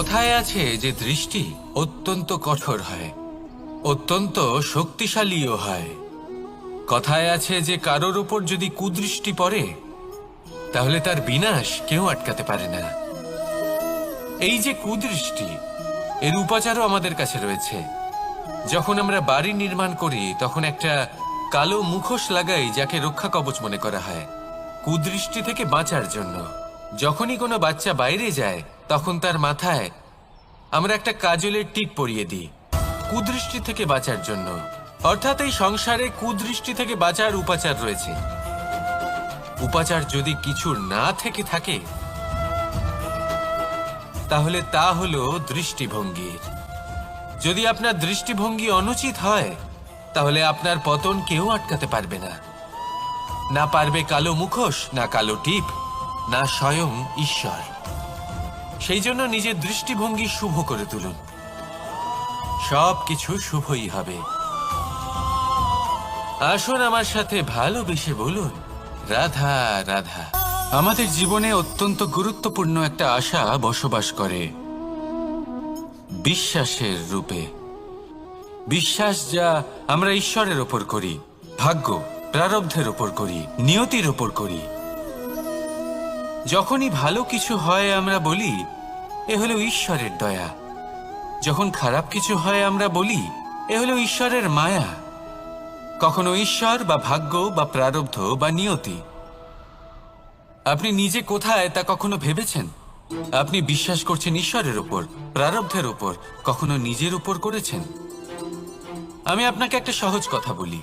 কথায় আছে যে দৃষ্টি অত্যন্ত কঠোর হয়, অত্যন্ত শক্তিশালীও হয়। কথায় আছে যে কারোর উপর যদি কুদৃষ্টি পড়ে, তাহলে তার বিনাশ কেউ আটকাতে পারে না। এই যে কুদৃষ্টি, এর উপাচারও আমাদের কাছে রয়েছে। যখন আমরা বাড়ি নির্মাণ করি, তখন একটা কালো মুখোশ লাগাই যাকে রক্ষা কবচ মনে করা হয়। কুদৃষ্টি থেকে বাঁচার জন্য। যখনই কোনো বাচ্চা বাইরে যায়, তখন তার মাথায় আমরা একটা কাজলের টিপ পরিয়ে দিই, কুদৃষ্টি থেকে বাঁচার জন্য। অর্থাৎ এই সংসারে কুদৃষ্টি থেকে বাঁচার উপাচার রয়েছে। উপাচার যদি কিছু না থেকে থাকে, তাহলে তা হলো দৃষ্টিভঙ্গির। যদি আপনার দৃষ্টিভঙ্গি অনুচিত হয়, তাহলে আপনার পতন কেউ আটকাতে পারবে না। না পারবে কালো মুখোশ, না কালো টিপ, না স্বয়ং ঈশ্বর। সেই জন্য নিজের দৃষ্টিভঙ্গি শুভ করে তুলুন। সব কিছু শুভই হবে। আসুন আমার সাথে ভালোবেসে বলুন, রাধা রাধা। আমাদের জীবনে অত্যন্ত গুরুত্বপূর্ণ একটা আশা বসবাস করে। বিশ্বাসের রূপে। বিশ্বাস যা আমরা ঈশ্বরের ওপর করি, ভাগ্য প্রারব্ধের ওপর করি, নিয়তির ওপর করি। যখনই ভালো কিছু হয় আমরা বলি, এ হলো ঈশ্বরের দয়া। যখন খারাপ কিছু হয় আমরা বলি, এ হলো ঈশ্বরের মায়া। কখনো ঈশ্বর বা ভাগ্য বা প্রারব্ধ বা নিয়তি। আপনি নিজে কোথায় তা কখনো ভেবেছেন? আপনি বিশ্বাস করছেন ঈশ্বরের উপর, প্রারব্ধের উপর, কখনো নিজের উপর করেছেন? আমি আপনাকে একটা সহজ কথা বলি।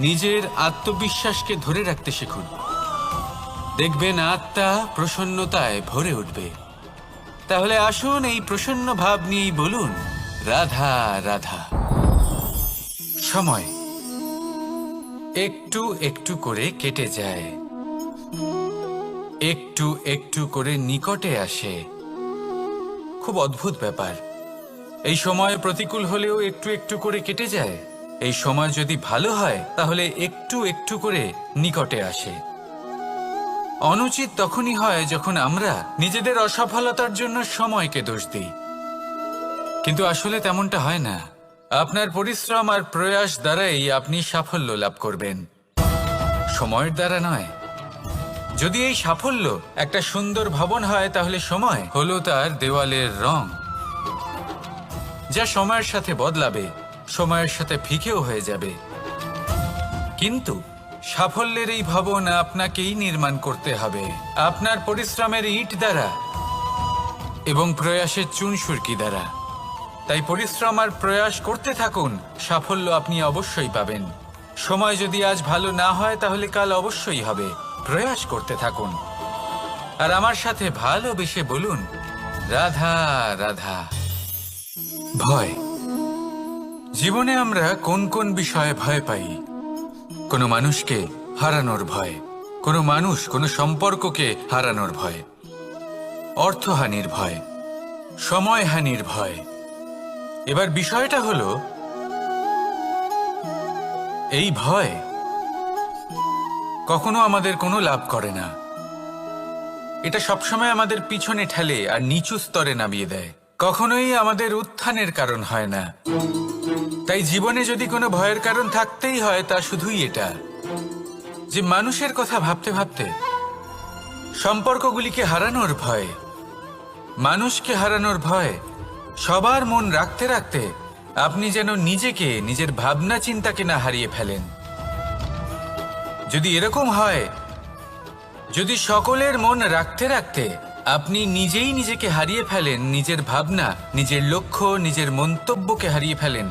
নিজের আত্মবিশ্বাসকে ধরে রাখতে শিখুন। দেখবেন আত্মা প্রসন্নতায় ভরে উঠবে। তাহলে আসুন এই প্রসন্ন ভাব নিয়েই বলুন, রাধা রাধা। সময়। একটু একটু করে কেটে যায়। একটু একটু করে নিকটে আসে। খুব অদ্ভুত ব্যাপার। এই সময় প্রতিকূল হলেও একটু একটু করে কেটে যায়। এই সময় যদি ভালো হয়, তাহলে একটু একটু করে নিকটে আসে। অনুচিত তখনই হয় যখন আমরা নিজেদের অসফলতার জন্য সময়কে দোষ দিই। কিন্তু আসলে তেমনটা হয় না। আপনার পরিশ্রম আর প্রয়াস দ্বারাই আপনি সাফল্য লাভ করবেন। সময়ের দ্বারা নয়। যদি এই সাফল্য একটা সুন্দর ভবন হয়, তাহলে সময় হলো তার দেওয়ালের রং, যা সময়ের সাথে বদলাবে। সময়ের সাথে ফিকেও হয়ে যাবে। কিন্তু সাফল্যের এই ভবন আপনাকেই নির্মাণ করতে হবে। আপনার পরিশ্রমের ইট দ্বারা এবং প্রয়াসের চুনসুরকি দ্বারা। তাই পরিশ্রম আর প্রয়াস করতে থাকুন, সাফল্য আপনি অবশ্যই পাবেন। সময় যদি আজ ভালো না হয়, তাহলে কাল অবশ্যই হবে। প্রয়াস করতে থাকুন। আর আমার সাথে ভালোবেসে বলুন, রাধা রাধা। ভয়। জীবনে আমরা কোন কোন বিষয়ে ভয় পাই? কোনো মানুষকে হারানোর ভয়, কোনো মানুষ, কোনো সম্পর্ককে হারানোর ভয়, অর্থহানির ভয়, সময়হানির ভয়। এবার বিষয়টা হলো, এই ভয় কখনো আমাদের কোনো লাভ করে না। এটা সবসময় আমাদের পিছনে ঠেলে আর নিচু স্তরে নামিয়ে দেয়। কখনোই আমাদের উত্থানের কারণ হয় না। তাই জীবনে যদি কোনো ভয়ের কারণ থাকতেই হয়, তা শুধুই এটা যে মানুষের কথা ভাবতে ভাবতে সম্পর্কগুলিকে হারানোর ভয়, মানুষকে হারানোর ভয়, সবার মন রাখতে রাখতে আপনি যেন নিজেকে, নিজের ভাবনা চিন্তাকে না হারিয়ে ফেলেন। যদি এরকম হয়, যদি সকলের মন রাখতে রাখতে আপনি নিজেই নিজেকে হারিয়ে ফেলেন, নিজের ভাবনা, নিজের লক্ষ্য, নিজের মন্তব্যকে হারিয়ে ফেলেন।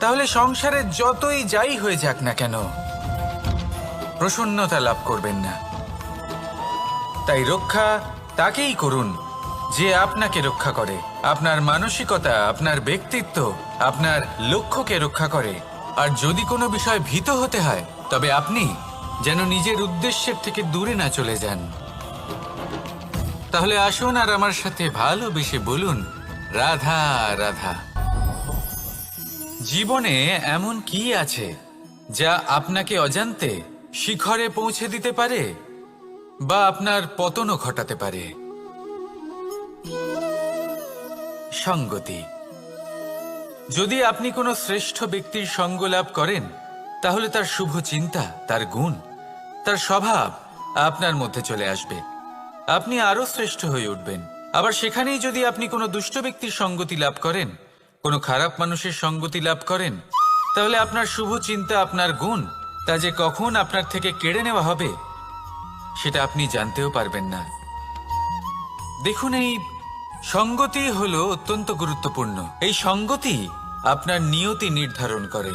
তাহলে সংসারে যতই যাই হয়ে যাক না কেন, প্রসন্নতা লাভ করবেন না। তাই রক্ষা তাকেই করুন, যে আপনাকে রক্ষা করে। আপনার মানসিকতা, আপনার ব্যক্তিত্ব, আপনার লক্ষ্যকে রক্ষা করে। আর যদি কোনো বিষয় ভীত হতে হয়, তবে আপনি যেন নিজের উদ্দেশ্যের থেকে দূরে না চলে যান। তাহলে আসুন আর আমার সাথে ভালোবেসে বলুন, রাধা রাধা। জীবনে এমন কি আছে যা আপনাকে অজান্তে শিখরে পৌঁছে দিতে পারে বা আপনার পতনও ঘটাতে পারে? সঙ্গতি। যদি আপনি কোনো শ্রেষ্ঠ ব্যক্তির সঙ্গ লাভ করেন, তাহলে তার শুভ চিন্তা, তার গুণ, তার স্বভাব আপনার মধ্যে চলে আসবে। আপনি আরও শ্রেষ্ঠ হয়ে উঠবেন। আবার সেখানেই যদি আপনি কোনো দুষ্ট ব্যক্তির সঙ্গতি লাভ করেন, কোনো খারাপ মানুষের সঙ্গতি লাভ করেন, তাহলে আপনার শুভ চিন্তা, আপনার গুণ, তা যে কখন আপনার থেকে কেড়ে নেওয়া হবে, সেটা আপনি জানতেও পারবেন না। দেখুন, এই সঙ্গতি হলো অত্যন্ত গুরুত্বপূর্ণ। এই সঙ্গতি আপনার নিয়তি নির্ধারণ করে।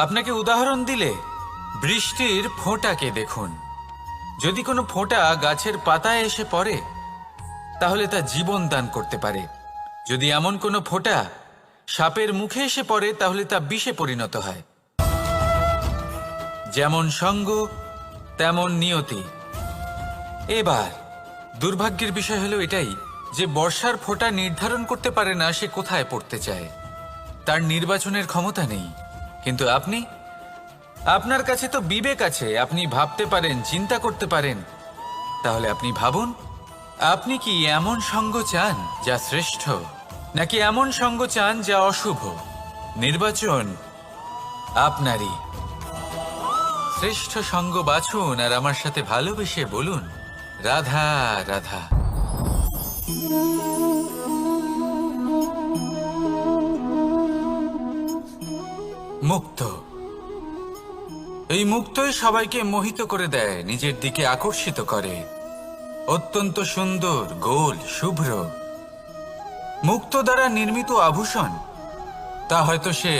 আপনাকে উদাহরণ দিলে বৃষ্টির ফোঁটাকে দেখুন। যদি কোনো ফোঁটা গাছের পাতায় এসে পড়ে, তাহলে তা জীবন দান করতে পারে। যদি এমন কোনো ফোঁটা সাপের মুখে এসে পড়ে, তাহলে তা বিষে পরিণত হয়। যেমন সঙ্গ, তেমন নিয়তি। এবার, দুর্ভাগ্যের বিষয় হলো এটাই, যে বর্ষার ফোঁটা নির্ধারণ করতে পারে না, সে কোথায় পড়তে চায়। তার নির্বাচনের ক্ষমতা নেই। কিন্তু আপনি? আপনার কাছে তো বিবেক আছে, আপনি ভাবতে পারেন, চিন্তা করতে পারেন। তাহলে আপনি ভাবুন, আপনি কি এমন সঙ্গ চান যা শ্রেষ্ঠ, নাকি এমন সঙ্গ চান যা অশুভ? নির্বাচন আপনারই। শ্রেষ্ঠ সঙ্গ বাছুন আর আমার সাথে ভালোবেসে বলুন, রাধা রাধা। মুক্ত। এই মুক্তই সবাইকে মোহিত করে দেয়, নিজের দিকে আকর্ষিত করে। অত্যন্ত সুন্দর, গোল, শুভ্র। মুক্ত দ্বারা নির্মিত আভূষণ, তা হয়তো সে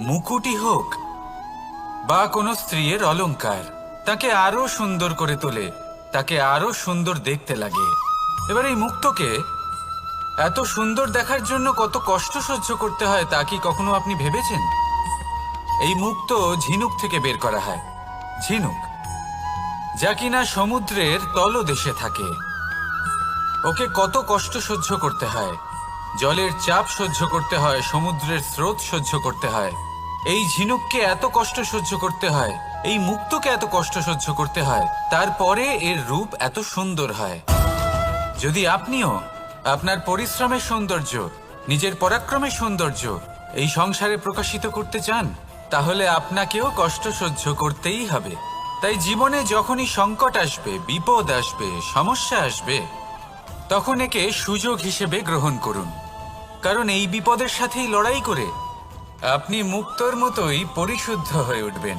মুকুটি হোক বা কোনো স্ত্রীর অলঙ্কার তাকে আরও সুন্দর করে তোলে, তাকে আরও সুন্দর দেখতে লাগে। এবার এই মুক্তকে এত সুন্দর দেখার জন্য কত কষ্ট সহ্য করতে হয় তা কি কখনো আপনি ভেবেছেন? এই মুক্ত ঝিনুক থেকে বের করা হয়। ঝিনুক, যা কিনা সমুদ্রের তলদেশে থাকে। ওকে কত কষ্ট সহ্য করতে হয়। জলের চাপ সহ্য করতে হয়, সমুদ্রের স্রোত সহ্য করতে হয়। এই ঝিনুককে এত কষ্ট সহ্য করতে হয়, এই মুক্তকে এত কষ্ট সহ্য করতে হয়, তারপরে এর রূপ এত সুন্দর হয়। যদি আপনিও আপনার পরিশ্রমের সৌন্দর্য, নিজের পরাক্রমের সৌন্দর্য এই সংসারে প্রকাশিত করতে চান তাহলে আপনাকেও কষ্ট সহ্য করতেই হবে। তাই জীবনে যখনই সংকট আসবে, বিপদ আসবে, সমস্যা আসবে, তখন একে সুযোগ হিসেবে গ্রহণ করুন। কারণ এই বিপদের সাথেই লড়াই করে আপনি মুক্তর মতোই পরিশুদ্ধ হয়ে উঠবেন।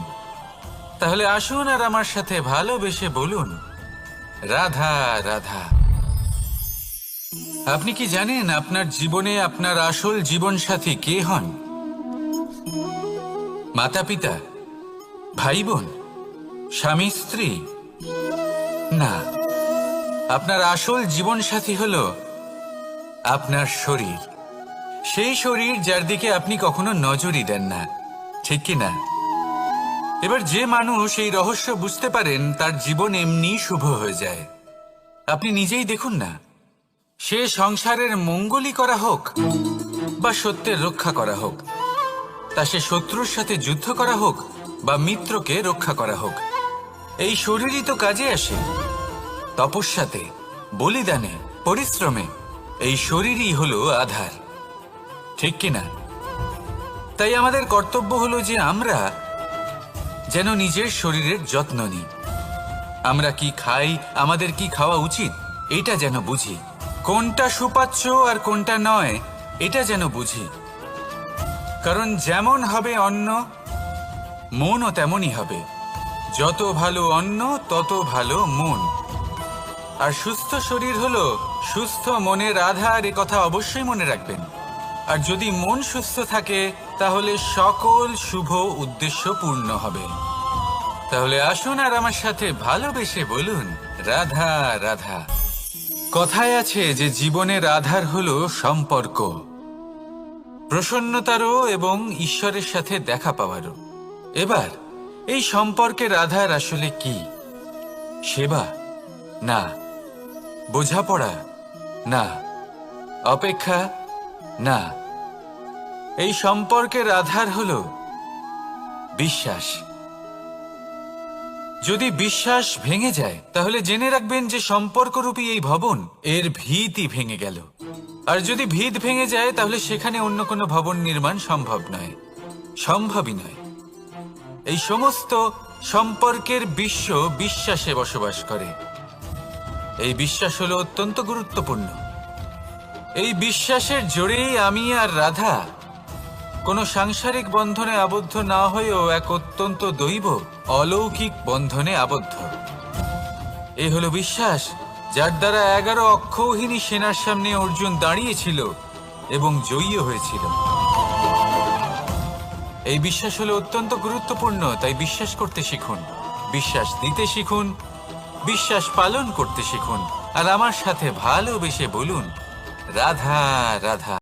তাহলে আসুন আর আমার সাথে ভালোবেসে বলুন, রাধা রাধা। আপনি কি জানেন আপনার জীবনে আপনার আসল জীবন সাথী কে হন? মাতা পিতা ভাই বোন স্বামী, স্ত্রী। না, আপনার আসল জীবন সাথী হল আপনার শরীর। সেই শরীর যার দিকে আপনি কখনো নজরই দেন না, ঠিক কি না? এবার যে মানুষ এই রহস্য বুঝতে পারেন, তার জীবন এমনি শুভ হয়ে যায়। আপনি নিজেই দেখুন না, সে সংসারের মঙ্গলই করা হোক বা সত্যের রক্ষা করা হোক। তা সে শত্রুর সাথে যুদ্ধ করা হোক বা মিত্রকে রক্ষা করা হোক। এই শরীরই তো কাজে আসে। তপস্যাতে, বলিদানে, পরিশ্রমে এই শরীরই হলো আধার। ঠিক কিনা তাই আমাদের কর্তব্য হলো যে আমরা যেন নিজের শরীরের যত্ন নিই। আমরা কি খাই, আমাদের কি খাওয়া উচিত, এটা যেন বুঝি। কোনটা সুপাচ্য আর কোনটা নয়, এটা যেন বুঝি। কারণ যেমন হবে অন্ন, মনও তেমনই হবে। যত ভালো অন্ন, তত ভালো মন। আর সুস্থ শরীর হলো সুস্থ মনের আধার, এ কথা অবশ্যই মনে রাখবেন। আর যদি মন সুস্থ থাকে, তাহলে সকল শুভ উদ্দেশ্য পূর্ণ হবে। তাহলে আসুন আর আমার সাথে ভালোবেসে বলুন, রাধা রাধা। কথায় আছে যে জীবনের আধার হলো সম্পর্ক। প্রসন্নতারও এবং ঈশ্বরের সাথে দেখা পাওয়ারও। এবার, এই সম্পর্কের আধার আসলে কি? সেবা? না। বোঝাপড়া? না। অপেক্ষা? না। এই সম্পর্কের আধার হল বিশ্বাস। যদি বিশ্বাস ভেঙে যায়, তাহলে জেনে রাখবেন যে সম্পর্করূপী এই ভবন, এর ভীতি ভেঙে গেল। আর যদি ভিত ভেঙে যায়, তাহলে সেখানে অন্য কোনো ভবন নির্মাণ সম্ভব নয়। সম্ভবই নয়। এই সমস্ত সম্পর্কের বিশ্ব বিশ্বাসে বসবাস করে। এই বিশ্বাস হলো অত্যন্ত গুরুত্বপূর্ণ। এই বিশ্বাসের জোরেই আমি আর রাধা কোনো সাংসারিক বন্ধনে আবদ্ধ না হয়েও এক অত্যন্ত দৈব অলৌকিক বন্ধনে আবদ্ধ। এ হলো বিশ্বাস যার দ্বারা এগারো অক্ষৌহিনী সেনার সামনে অর্জুন দাঁড়িয়েছিল এবং জয়ী হয়েছিল। এই বিশ্বাস হলো অত্যন্ত গুরুত্বপূর্ণ, তাই বিশ্বাস করতে শিখুন। বিশ্বাস দিতে শিখুন, বিশ্বাস পালন করতে শিখুন। আর আমার সাথে ভালোবেসে বলুন, রাধা রাধা।